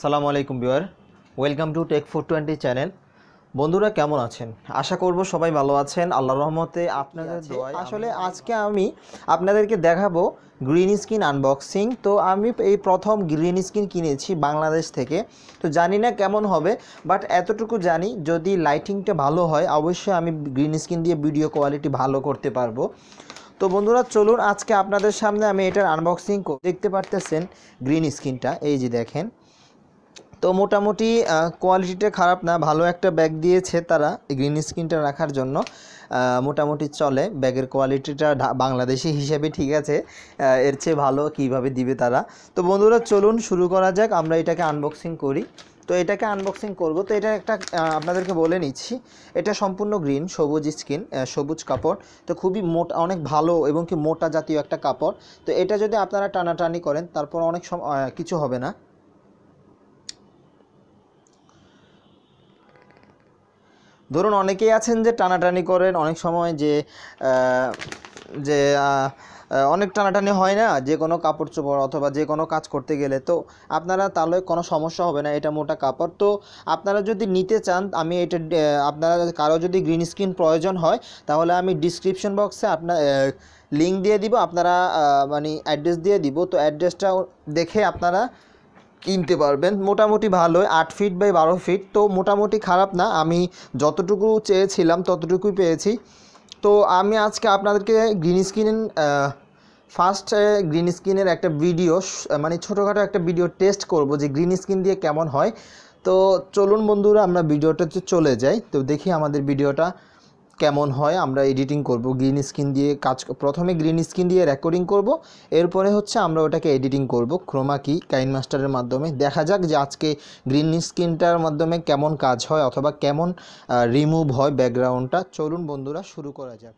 সালামু আলাইকুম beware welcome to tech four twenty channel. বন্ধুরা কেমন আছেন? আশা করব সবাই ভালো আছেন। আল্লাহ রহমতে আপনাদের আসলে আজকে আমি আপনাদেরকে দেখাবো গ্রিন স্কিন আনবক্সিং তো আমি এই প্রথম গ্রিন স্কিন কিনেছি বাংলাদেশ থেকে। তো জানি না কেমন হবে বাট এতটুকু জানি যদি লাইটিংটা ভালো হয় অবশ্যই আমি গ্রিন স্কিন দিয়ে ভিডিও কোয়ালিটি ভালো করতে পারব। তো বন্ধুরা চলুন আজকে আপনাদের সামনে আমি এটার আনবক্সিং দেখতে পারতেছেন গ্রিন স্কিনটা। এই যে দেখেন তো মোটামুটি কোয়ালিটিটা খারাপ না, ভালো একটা ব্যাগ দিয়েছে তারা গ্রিন স্ক্রিনটা রাখার জন্য। মোটামুটি চলে ব্যাগের কোয়ালিটিটা বাংলাদেশি হিসেবে ঠিক আছে এর চেয়ে ভালো কীভাবে দিবে তারা। তো বন্ধুরা, চলুন শুরু করা যাক, আমরা এটাকে আনবক্সিং করি। তো এটাকে আনবক্সিং করব, তো এটা একটা আপনাদেরকে বলে নিচ্ছি, এটা সম্পূর্ণ গ্রিন সবুজ স্কিন সবুজ কাপড়। তো খুবই মোটা, অনেক ভালো এবং কি মোটা জাতীয় একটা কাপড়। তো এটা যদি আপনারা টানাটানি করেন, তারপর অনেক কিছু হবে না। ধরুন অনেকেই আছেন যে টানাটানি করেন, অনেক সময় যে যে অনেক টানাটানি হয় না, যে কোনো কাপড় চোপড় অথবা যে কোনো কাজ করতে গেলে। তো আপনারা তাহলে কোনো সমস্যা হবে না, এটা মোটা কাপড়। তো আপনারা যদি নিতে চান, আমি এটা আপনারা কারও যদি গ্রিন স্ক্রিন প্রয়োজন হয়, তাহলে আমি ডিসক্রিপশন বক্সে আপনার লিঙ্ক দিয়ে দিব, আপনারা মানে অ্যাড্রেস দিয়ে দিব। তো অ্যাড্রেসটা দেখে আপনারা কিনতে পারবেন। মোটামুটি ভালোই, আট ফিট বাই বারো ফিট তো মোটামুটি খারাপ না, আমি যতটুকু চেয়েছিলাম ততটুকুই পেয়েছি। তো আমি আজকে আপনাদেরকে গ্রিন স্ক্রিন ফার্স্ট গ্রিন স্ক্রিনের একটা ভিডিও মানে ছোটোখাটো একটা ভিডিও টেস্ট করব যে গ্রিন স্ক্রিন দিয়ে কেমন হয়। তো চলুন বন্ধুরা, আমরা ভিডিওটাতে চলে যাই। তো দেখি আমাদের ভিডিওটা কেমন হয়, আমরা এডিটিং করব গ্রিন স্ক্রিন দিয়ে কাজ প্রথমে গ্রিন স্ক্রিন দিয়ে রেকর্ডিং করব, এরপরে হচ্ছে আমরা ওটাকে এডিটিং করব ক্রোমা কি কাইন মাস্টারের মাধ্যমে। দেখা যাক যে আজকে গ্রিন স্ক্রিনটার মাধ্যমে কেমন কাজ হয় অথবা কেমন রিমুভ হয় ব্যাকগ্রাউন্ডটা চলুন বন্ধুরা শুরু করা যাক।